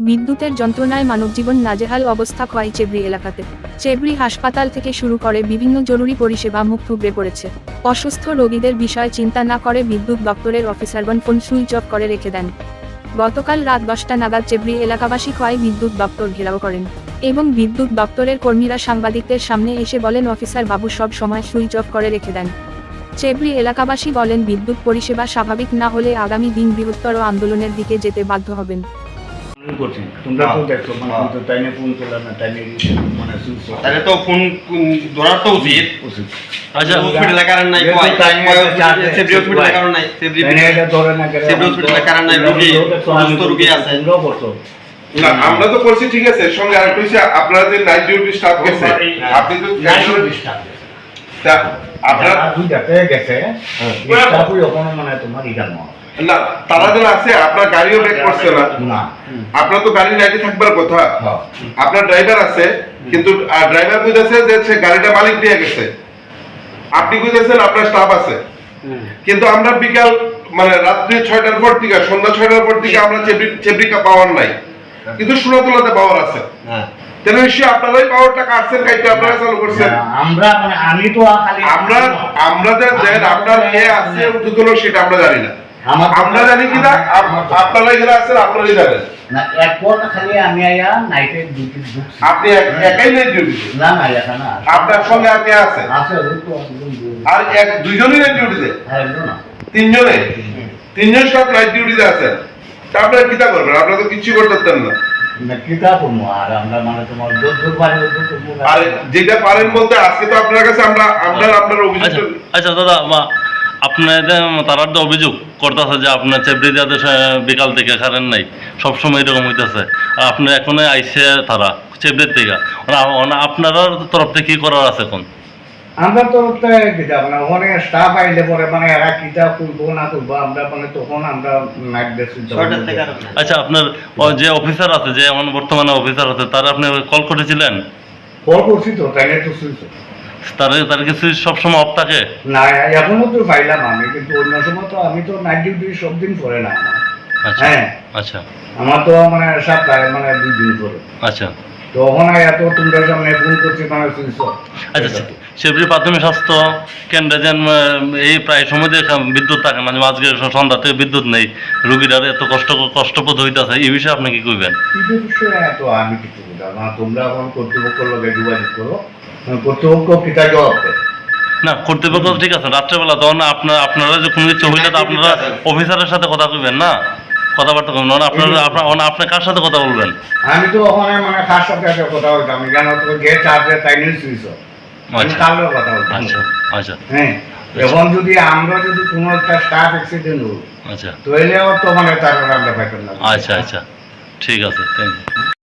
বিদ্যুতের যন্ত্রণায় মানবজীবন নাজেহাল অবস্থা খোয়াই চেবরি এলাকাতে। চেবরি হাসপাতাল থেকে শুরু করে বিভিন্ন জরুরি পরিষেবা মুখ থুবড়ে পড়েছে। অসুস্থ রোগীদের বিষয়ে চিন্তা না করে বিদ্যুৎ দপ্তরের অফিসারগণ ফোন সুইচ অফ করে রেখে দেন। গতকাল রাত দশটা নাগাদ চেবরি এলাকাবাসী খোয়াই বিদ্যুৎ দপ্তর ঘেরাও করেন এবং বিদ্যুৎ দপ্তরের কর্মীরা সাংবাদিকদের সামনে এসে বলেন, অফিসার বাবু সব সময় সুইচ অফ করে রেখে দেন। চেবরি এলাকাবাসী বলেন, বিদ্যুৎ পরিষেবা স্বাভাবিক না হলে আগামী দিন বৃহত্তর আন্দোলনের দিকে যেতে বাধ্য হবেন। করছি। তোমরা তো দেখছ মানে হ্যাঁ। টাইমে ফোন করলে না টাইমে মানে তাহলে তো ফোন ধরার তো উচিত। উচিত। আচ্ছা হসপিটালে কারণ নাই কয় time এ একটা charge আছে, সেফটি হসপিটালে কারণ নাই সেফটি এটা ধরে না গেলে Civil hospital এর কারণে রোগী, তো দেখছ, আমি অসুস্থ তো রোগী আছে। তোমরাও করছ। না আমরা তো করছি ঠিক আছে সঙ্গে আরেকটা আপনারা যে নাইট ডিউটি স্টাফ গেছে আপনি তো তা আপনার দুইটাতে গেছে। স্টাফই ওখানে মানে তোমার ইদার না তারা যেন আছে আপনার গাড়িও ব্রেক করছে না। না। আপনার তো গাড়ি লাইটে থাকবার কথা। হ্যাঁ। আপনার ড্রাইভার আছে কিন্তু ড্রাইভার বুঝেছে যে সে গাড়িটা মালিক দিয়ে গেছে। আপনি বুঝেছেন আপনার স্টাফ আছে। কিন্তু আমরা বিকাল মানে রাত্রি ছয়টার পর থেকে সন্ধ্যা ছয়টার পর থেকে আমরা পাওয়ার নাই। কিন্তু সোনাতলাতে পাওয়ার আছে। হ্যাঁ। তাহলে নিশ্চয়ই আপনারাই পাওয়ারটা কাটছেন কাইতে আপনারা চালু করছেন? না, আমরা মানে আমি তো খালি আমরা আমরা যে দেন আপনার কে আছে উদ্যোগ সেটা আমরা জানি না। আমার আমরা জানি কিনা আপ- আপনারা এখানে আছেন আপনারাই জানেন। না এরপর খালি আমি আয়া নাইটে ডিউটি ঢুকছি। আপনি এক- একাই নেই ডিউটি না না এটা না। আপনার সঙ্গে আপনি আছে? ওই তো একদম দূর। আর এক দুইজনই নাইট ডিউটিতে হ্যাঁ। তিনজনে? তিনজন সব নাইট ডিউটিতে আছেন। তা আপনারা কিতা করবেন? আপনারা তো কিছু করতে পারতেন না। মানে যেটা পারেন বলতে আজকে তো আপনার কাছে আমরা আপনার আচ্ছা অভিযোগ আচ্ছা দাদা মা আপনাদের তারা তো অভিযোগ করতেছে যে আপনার চেবড়ি যাদের বিকাল থেকে কারেন্ট নাই। সবসময় এরকম হইতেছে। আর আপনি এখন আইসে তারা চেবড়ির থেকে। আপনারা তরফ থেকে কি করার আছে কোন আমরা তো কিতা মানে ওখানে স্টাফ আইলে পরে মানে এরা কিতা করব না করব আমরা মানে তখন আমরা নাইট আচ্ছা আপনার যে অফিসার আছে যে এখন বর্তমানে অফিসার আছে তারা আপনি কল করেছিলেন? কল করছি তো তাই তো শুনছো। তার সবসময় অফ থাকে? না এখনও তো পাইলাম আমি কিন্তু অন্য সময় তো আমি তো নাইট ডিউটি সব দিন করে না। আচ্ছা হ্যাঁ। আচ্ছা। আমার তো মানে সপ্তাহে মানে দুই দিন করে আচ্ছা। তো এত তোমরা সামনে ফোন করছি মানে শুনছো আচ্ছা সেবরি প্রাথমিক স্বাস্থ্য কেন্দ্রে যেন এই প্রায় সময় বিদ্যুৎ থাকে মানে আজকে সন্ধ্যা থেকে বিদ্যুৎ নেই রুগীরা এত কষ্ট কষ্টপ্রদ হইতেছে এই বিষয়ে আপনি কি কইবেন? কিন্তু বিষয়ে এত আমি কিছু না। তোমরা এখন কর্তৃপক্ষের লোকে যোগাযোগ করো। কর্তৃপক্ষ কিতা জবাব দেয়? না কর্তৃপক্ষ ঠিক আছে রাত্রেবেলা তখন আপনার আপনারা যে কোনো কিছু হইলে তো আপনারা অফিসারের সাথে কথা কইবেন না? কথাবার্তা করবেন আপনার আপনারা আপনার আপনি কার সাথে কথা বলবেন? আমি তো ওখানে মানে কার সাথে কথা বলতাম আমি জানো তো যে চার্জে তাই নিয়ে হইছো লোক কথা বলতাম আচ্ছা আচ্ছা। হ্যাঁ এবং যদি আমরা যদি কোনো একটা স্টাফ অ্যাক্সিডেন্ট হই আচ্ছা। তো এলেও তো মানে তার আমরা পাইতাম না আচ্ছা আচ্ছা। ঠিক আছে থ্যাংক ইউ